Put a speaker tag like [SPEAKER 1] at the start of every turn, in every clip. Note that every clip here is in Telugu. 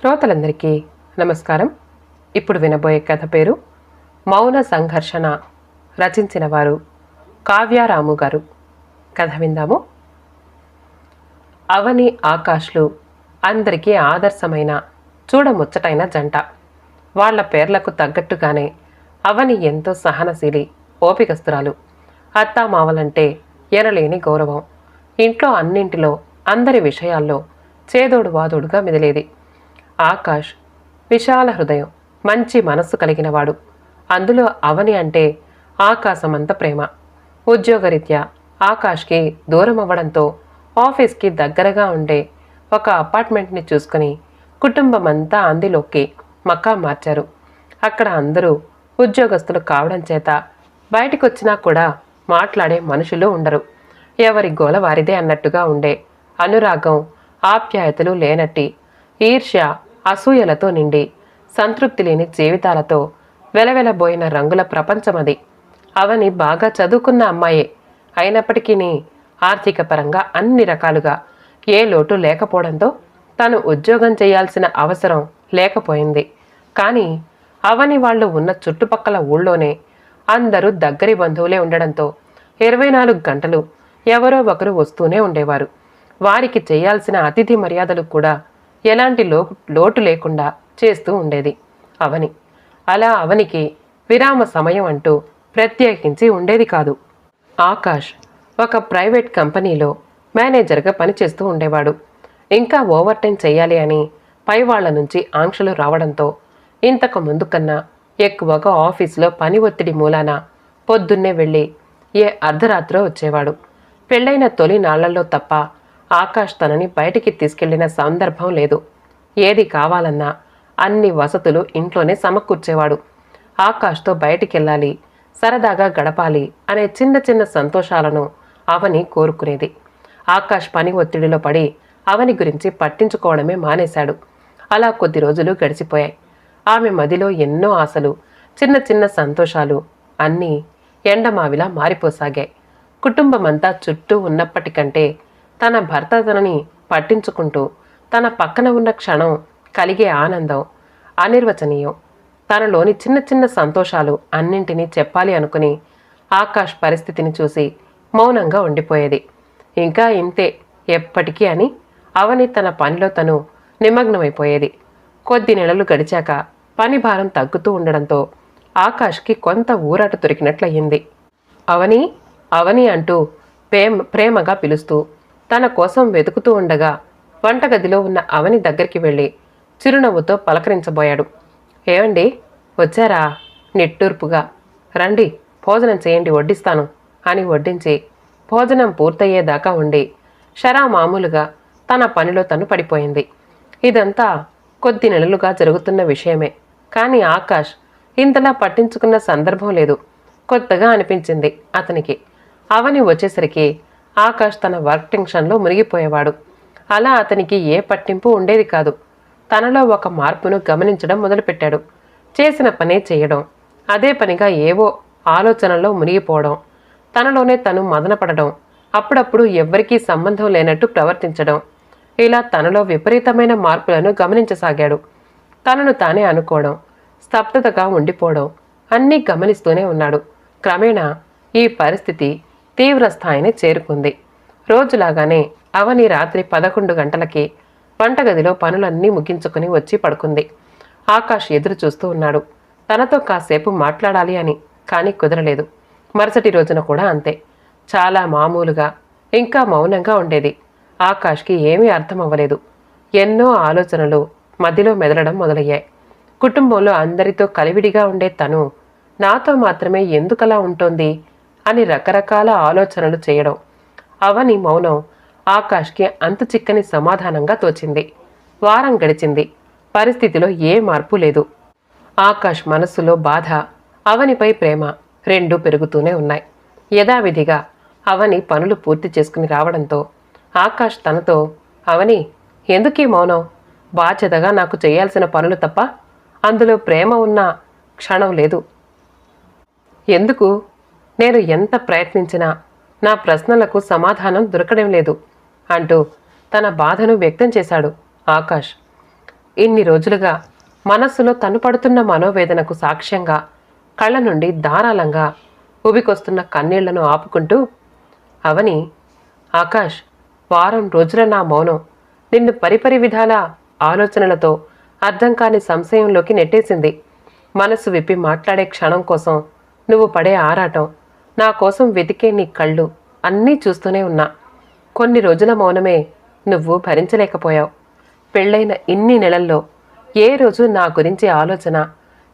[SPEAKER 1] శ్రోతలందరికీ నమస్కారం. ఇప్పుడు వినబోయే కథ పేరు మౌన సంఘర్షణ రచించిన వారు కావ్యారాము గారు. కథ విందాము. అవని ఆకాష్లు అందరికీ ఆదర్శమైన చూడముచ్చటైన జంట. వాళ్ళ పేర్లకు తగ్గట్టుగానే అవని ఎంతో సహనశీలి ఓపికస్తురాలు. అత్తామావలంటే ఎనలేని గౌరవం. ఇంట్లో అన్నింటిలో అందరి విషయాల్లో చేదోడు వాదోడుగా మిదిలేది. ఆకాష్ విశాల హృదయం మంచి మనస్సు కలిగినవాడు. అందులో అవని అంటే ఆకాశమంత ప్రేమ. ఉద్యోగరీత్యా ఆకాష్కి దూరం అవ్వడంతో ఆఫీస్కి దగ్గరగా ఉండే ఒక అపార్ట్మెంట్ని చూసుకుని కుటుంబం అంతా అందులోకి మక్కా మార్చారు. అక్కడ అందరూ ఉద్యోగస్తులు కావడం చేత బయటికొచ్చినా కూడా మాట్లాడే మనుషులు ఉండరు. ఎవరి గోల వారిదే అన్నట్టుగా ఉండే అనురాగం ఆప్యాయతలు లేనట్టి ఈర్ష్య అసూయలతో నిండి సంతృప్తి లేని జీవితాలతో వెలవెలబోయిన రంగుల ప్రపంచమది అవని బాగా చదువుకున్న అమ్మాయే. అయినప్పటికీ ఆర్థిక పరంగా అన్ని రకాలుగా ఏ లోటు లేకపోవడంతో తను ఉద్యోగం చేయాల్సిన అవసరం లేకపోయింది. కానీ అవని వాళ్ళు ఉన్న చుట్టుపక్కల ఊళ్ళోనే అందరూ దగ్గరి బంధువులే ఉండడంతో ఇరవై నాలుగు గంటలు ఎవరో ఒకరు వస్తూనే ఉండేవారు. వారికి చేయాల్సిన అతిథి మర్యాదలు కూడా ఎలాంటి లో లోటు లేకుండా చేస్తూ ఉండేది అవని. అలా అవనికి విరామ సమయం అంటూ ప్రత్యేకించి ఉండేది కాదు. ఆకాష్ ఒక ప్రైవేట్ కంపెనీలో మేనేజర్గా పనిచేస్తూ ఉండేవాడు. ఇంకా ఓవర్ టైం చేయాలి అని పై వాళ్ళ నుంచి ఆంక్షలు రావడంతో ఇంతకు ముందు కన్నా ఎక్కువగా ఆఫీసులో పని ఒత్తిడి మూలాన పొద్దున్నే వెళ్ళి ఏ అర్ధరాత్రో వచ్చేవాడు. పెళ్ళైన తొలి నాళ్ళలో తప్ప ఆకాష్ తనని బయటికి తీసుకెళ్ళిన సందర్భం లేదు. ఏది కావాలన్నా అన్ని వసతులు ఇంట్లోనే సమకూర్చేవాడు. ఆకాష్తో బయటికెళ్ళాలి సరదాగా గడపాలి అనే చిన్న చిన్న సంతోషాలను అవని కోరుకునేది. ఆకాష్ పని ఒత్తిడిలో పడి అవని గురించి పట్టించుకోవడమే మానేశాడు. అలా కొద్ది రోజులు గడిచిపోయాయి. ఆమె మదిలో ఎన్నో ఆశలు చిన్న చిన్న సంతోషాలు అన్నీ ఎండమావిలా మారిపోసాగాయి. కుటుంబమంతా చుట్టూ ఉన్నప్పటికంటే తన భర్త తనని పట్టించుకుంటూ తన పక్కన ఉన్న క్షణం కలిగే ఆనందం అనిర్వచనీయం. తనలోని చిన్న చిన్న సంతోషాలు అన్నింటినీ చెప్పాలి అనుకుని ఆకాష్ పరిస్థితిని చూసి మౌనంగా ఉండిపోయేది. ఇంకా ఇంతే ఎప్పటికీ అని అవని తన పనిలో తను నిమగ్నమైపోయేది. కొద్ది నెలలు గడిచాక పని భారం తగ్గుతూ ఉండడంతో ఆకాష్కి కొంత ఊరాట దొరికినట్లయింది. అవని అవని అంటూ ప్రేమ ప్రేమగా పిలుస్తూ తన కోసం వెతుకుతూ ఉండగా వంటగదిలో ఉన్న అవని దగ్గరికి వెళ్ళి చిరునవ్వుతో పలకరించబోయాడు. ఏమండి వచ్చారా? నిట్టూర్పుగా. రండి భోజనం చేయండి వడ్డిస్తాను అని వడ్డించి భోజనం పూర్తయ్యేదాకా ఉండి షరా మామూలుగా తన పనిలో తను పడిపోయింది. ఇదంతా కొద్ది నెలలుగా జరుగుతున్న విషయమే. కానీ ఆకాష్ ఇంతలా పట్టించుకున్న సందర్భం లేదు. కొత్తగా అనిపించింది అతనికి. అవని వచ్చేసరికి ఆకాష్ తన వర్క్ టెన్షన్లో మునిగిపోయేవాడు. అలా అతనికి ఏ పట్టింపు ఉండేది కాదు. తనలో ఒక మార్పును గమనించడం మొదలుపెట్టాడు. చేసిన పనే చేయడం అదే పనిగా ఏవో ఆలోచనల్లో మునిగిపోవడం తనలోనే తను మదనపడడం అప్పుడప్పుడు ఎవ్వరికీ సంబంధం లేనట్టు ప్రవర్తించడం ఇలా తనలో విపరీతమైన మార్పులను గమనించసాగాడు. తనను తానే అనుకోవడం స్తబ్దతగా ఉండిపోవడం అన్నీ గమనిస్తూనే ఉన్నాడు. క్రమేణా ఈ పరిస్థితి తీవ్ర స్థాయిని చేరుకుంది. రోజులాగానే అవని రాత్రి పదకొండు గంటలకి వంటగదిలో పనులన్నీ ముగించుకుని వచ్చి పడుకుంది. ఆకాష్ ఎదురు చూస్తూ ఉన్నాడు. తనతో కాసేపు మాట్లాడాలి అని కానీ కుదరలేదు. మరుసటి రోజున కూడా అంతే. చాలా మామూలుగా ఇంకా మౌనంగా ఉండేది. ఆకాష్కి ఏమీ అర్థం అవ్వలేదు ఎన్నో ఆలోచనలు మధ్యలో మెదలడం మొదలయ్యాయి. కుటుంబంలో అందరితో కలివిడిగా ఉండే తను నాతో మాత్రమే ఎందుకలా ఉంటోంది? అని రకరకాల ఆలోచనలు చేయడం. అవని మౌనం ఆకాష్కి అంతు చిక్కని సమాధానంగా తోచింది. వారం గడిచింది. పరిస్థితిలో ఏ మార్పు లేదు. ఆకాష్ మనస్సులో బాధ అవనిపై ప్రేమ రెండూ పెరుగుతూనే ఉన్నాయి. యథావిధిగా అవని పనులు పూర్తి చేసుకుని రావడంతో ఆకాష్ తనతో అవని ఎందుకీ మౌనం? బాధ్యతగా నాకు చేయాల్సిన పనులు తప్ప అందులో ప్రేమ ఉన్న క్షణం లేదు. ఎందుకు? నేను ఎంత ప్రయత్నించినా నా ప్రశ్నలకు సమాధానం దొరకడం లేదు అంటూ తన బాధను వ్యక్తం చేశాడు ఆకాష్. ఇన్ని రోజులుగా మనస్సులో తను పడుతున్న మనోవేదనకు సాక్ష్యంగా కళ్ళ నుండి ధారాళంగా ఉబికొస్తున్న కన్నీళ్ళను ఆపుకుంటూ అవని ఆకాష్ వారం రోజుల నా మౌనం నిన్ను పరిపరి విధాల ఆలోచనలతో అర్థం కాని సంశయంలోకి నెట్టేసింది. మనసు విప్పి మాట్లాడే క్షణం కోసం నువ్వు పడే ఆరాటం నా కోసం వెతికే నీ కళ్ళు అన్నీ చూస్తూనే ఉన్నా. కొన్ని రోజుల మౌనమే నువ్వు భరించలేకపోయావు. పెళ్ళైన ఇన్ని నెలల్లో ఏ రోజు నా గురించి ఆలోచన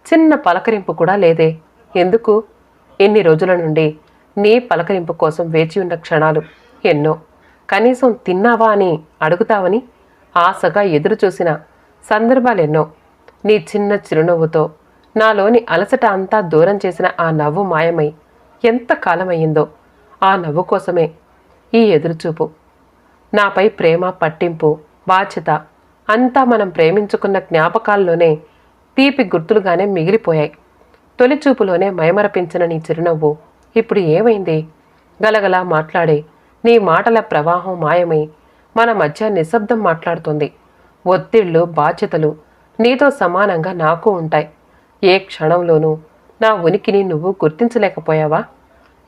[SPEAKER 1] చిన్న పలకరింపు కూడా లేదే. ఎందుకు? ఇన్ని రోజుల నుండి నీ పలకరింపు కోసం వేచి ఉన్న క్షణాలు ఎన్నో. కనీసం తిన్నావా అని అడుగుతావని ఆశగా ఎదురు చూసిన సందర్భాలెన్నో నీ చిన్న చిరునవ్వుతో నాలోని అలసట అంతా దూరం చేసిన ఆ నవ్వు మాయమై ఎంత కాలమయ్యిందో ఆ నవ్వు కోసమే ఈ ఎదురుచూపు. నాపై ప్రేమ పట్టింపు బాధ్యత అంతా మనం ప్రేమించుకున్న జ్ఞాపకాల్లోనే తీపి గుర్తులుగానే మిగిలిపోయాయి. తొలిచూపులోనే మైమరపించిన నీ చిరునవ్వు ఇప్పుడు ఏమైంది? గలగలా మాట్లాడే నీ మాటల ప్రవాహం మాయమై మన మధ్య నిశ్శబ్దం మాట్లాడుతుంది. ఒత్తిళ్ళు బాధ్యతలు నీతో సమానంగా నాకు ఉంటాయి. ఏ క్షణంలోనూ నా ఉనికిని నువ్వు గుర్తించలేకపోయావా?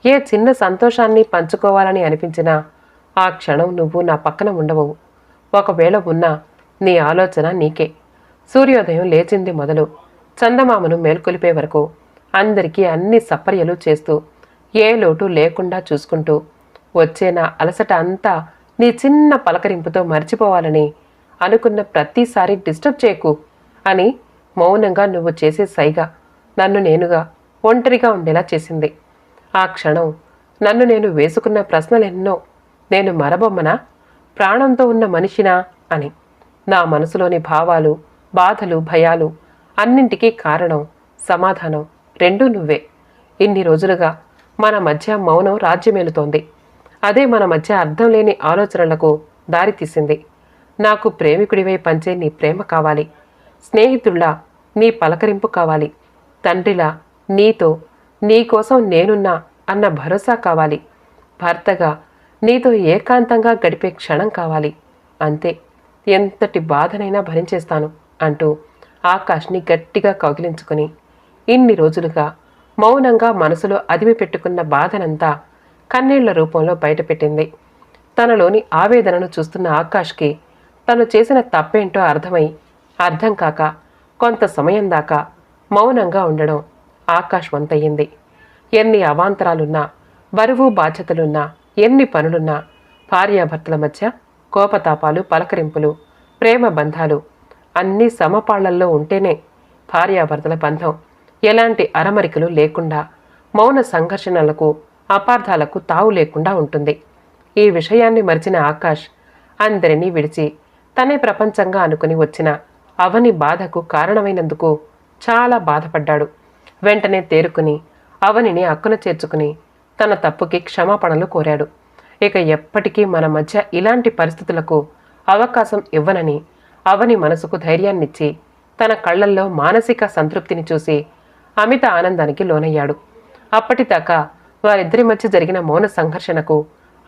[SPEAKER 1] ఏ చిన్న సంతోషాన్ని పంచుకోవాలని అనిపించినా ఆ క్షణం నువ్వు నా పక్కన ఉండవు. ఒకవేళ ఉన్నా నీ ఆలోచన నీకే. సూర్యోదయం లేచింది మొదలు. చందమామను మేల్కొలిపే వరకు అందరికీ అన్ని సపర్యలు చేస్తూ ఏ లోటు లేకుండా చూసుకుంటూ వచ్చే నా అలసట అంతా నీ చిన్న పలకరింపుతో మర్చిపోవాలని అనుకున్న ప్రతిసారి డిస్టర్బ్ చేయకు అని మౌనంగా నువ్వు చేసే సైగా. నన్ను నేనుగా ఒంటరిగా ఉండేలా చేసింది. ఆ క్షణం నన్ను నేను వేసుకున్న ప్రశ్నలెన్నో నేను మరబొమ్మనా? ప్రాణంతో ఉన్న మనిషినా? అని. నా మనసులోని భావాలు బాధలు భయాలు అన్నింటికీ కారణం సమాధానం రెండూ నువ్వే. ఇన్ని రోజులుగా మన మధ్య మౌనం రాజ్యమేలుతోంది. అదే మన మధ్య అర్థం లేని ఆలోచనలకు దారితీసింది నాకు ప్రేమికుడివై పంచే నీ ప్రేమ కావాలి. స్నేహితుళ్ళ నీ పలకరింపు కావాలి. తండ్రిలా నీతో నీకోసం నేనున్నా అన్న భరోసా కావాలి. భర్తగా నీతో ఏకాంతంగా గడిపే క్షణం కావాలి. అంతే ఎంతటి బాధనైనా భరించేస్తాను అంటూ ఆకాష్ని గట్టిగా కౌగిలించుకుని ఇన్ని రోజులుగా మౌనంగా మనసులో అదిమి పెట్టుకున్న బాధనంతా కన్నీళ్ళ రూపంలో బయటపెట్టింది. తనలోని ఆవేదనను చూస్తున్న ఆకాష్కి తను చేసిన తప్పేంటో అర్థమై అర్థం కాక కొంత సమయం దాకా మౌనంగా ఉండడం ఆకాశవంతయ్యింది. ఎన్ని అవాంతరాలున్నా బరువు బాధ్యతలున్నా ఎన్ని పనులున్నా భార్యాభర్తల మధ్య కోపతాపాలు పలకరింపులు ప్రేమ బంధాలు అన్నీ సమపాళ్ళల్లో ఉంటేనే భార్యాభర్తల బంధం ఎలాంటి అరమరికలు లేకుండా మౌన సంఘర్షణలకు అపార్థాలకు తావు లేకుండా ఉంటుంది. ఈ విషయాన్ని మరిచిన ఆకాష్ అందరినీ విడిచి తనే ప్రపంచంగా అనుకుని వచ్చిన అవని బాధకు కారణమైనందుకు చాలా బాధపడ్డాడు. వెంటనే తేరుకుని అవనిని అక్కున చేర్చుకుని తన తప్పుకి క్షమాపణలు కోరాడు. ఇక ఎప్పటికీ మన మధ్య ఇలాంటి పరిస్థితులకు అవకాశం ఇవ్వనని అవని మనసుకు ధైర్యాన్నిచ్చి తన కళ్ళల్లో మానసిక సంతృప్తిని చూసి అమిత ఆనందానికి లోనయ్యాడు. అప్పటిదాకా వారిద్దరి మధ్య జరిగిన మౌన సంఘర్షణకు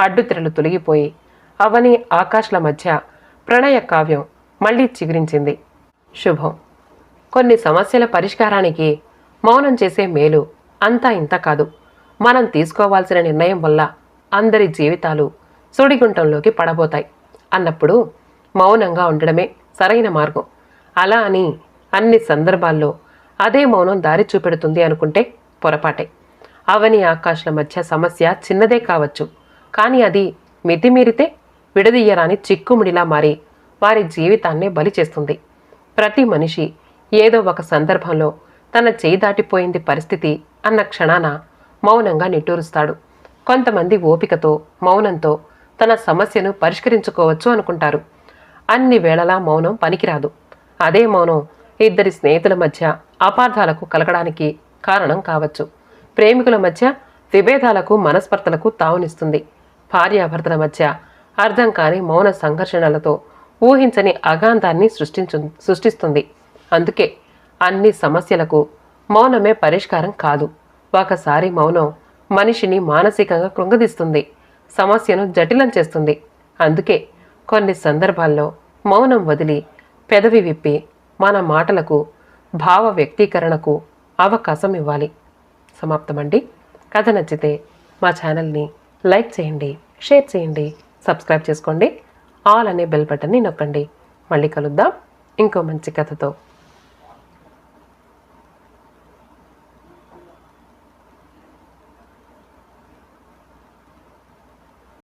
[SPEAKER 1] అడ్డుతెరలు తొలగిపోయి అవని ఆకాష్ల మధ్య ప్రణయ కావ్యం మళ్ళీ చిగురించింది. శుభం. కొన్ని సమస్యల పరిష్కారానికి మౌనం చేసే మేలు అంతా ఇంత కాదు. మనం తీసుకోవాల్సిన నిర్ణయం వల్ల అందరి జీవితాలు సుడిగుంటంలోకి పడబోతాయి. అన్నప్పుడు మౌనంగా ఉండడమే సరైన మార్గం. అలా అని అన్ని సందర్భాల్లో అదే మౌనం దారి చూపెడుతుంది అనుకుంటే పొరపాటే. అవని ఆకాశాల మధ్య సమస్య చిన్నదే కావచ్చు. కానీ అది మితిమీరితే విడదీయరాని చిక్కుముడిలా మారి వారి జీవితాన్నే బలి చేస్తుంది. ప్రతి మనిషి ఏదో ఒక సందర్భంలో తన చేయి దాటిపోయింది పరిస్థితి అన్న క్షణాన మౌనంగా నిట్టూరుస్తాడు. కొంతమంది ఓపికతో మౌనంతో తన సమస్యను పరిష్కరించుకోవచ్చు అనుకుంటారు. అన్ని వేళలా మౌనం పనికిరాదు. అదే మౌనం ఇద్దరి స్నేహితుల మధ్య అపార్థాలకు కలగడానికి కారణం కావచ్చు. ప్రేమికుల మధ్య విభేదాలకు మనస్పర్ధలకు తావునిస్తుంది. భార్యాభర్తల మధ్య అర్థం కాని మౌన సంఘర్షణలతో ఊహించని అగాంధాన్ని సృష్టించు సృష్టిస్తుంది. అందుకే అన్ని సమస్యలకు మౌనమే పరిష్కారం కాదు. ఒకసారి మౌనం మనిషిని మానసికంగా కృంగదీస్తుంది సమస్యను జటిలం చేస్తుంది. అందుకే కొన్ని సందర్భాల్లో మౌనం వదిలి పెదవి విప్పి మన మాటలకు భావ వ్యక్తీకరణకు అవకాశం ఇవ్వాలి. సమాప్తమండి. కథ నచ్చితే మా ఛానల్ని లైక్ చేయండి షేర్ చేయండి సబ్స్క్రైబ్ చేసుకోండి. ఆల్ అనే బెల్ బటన్ని నొక్కండి. మళ్ళీ కలుద్దాం. ఇంకో మంచి కథతో.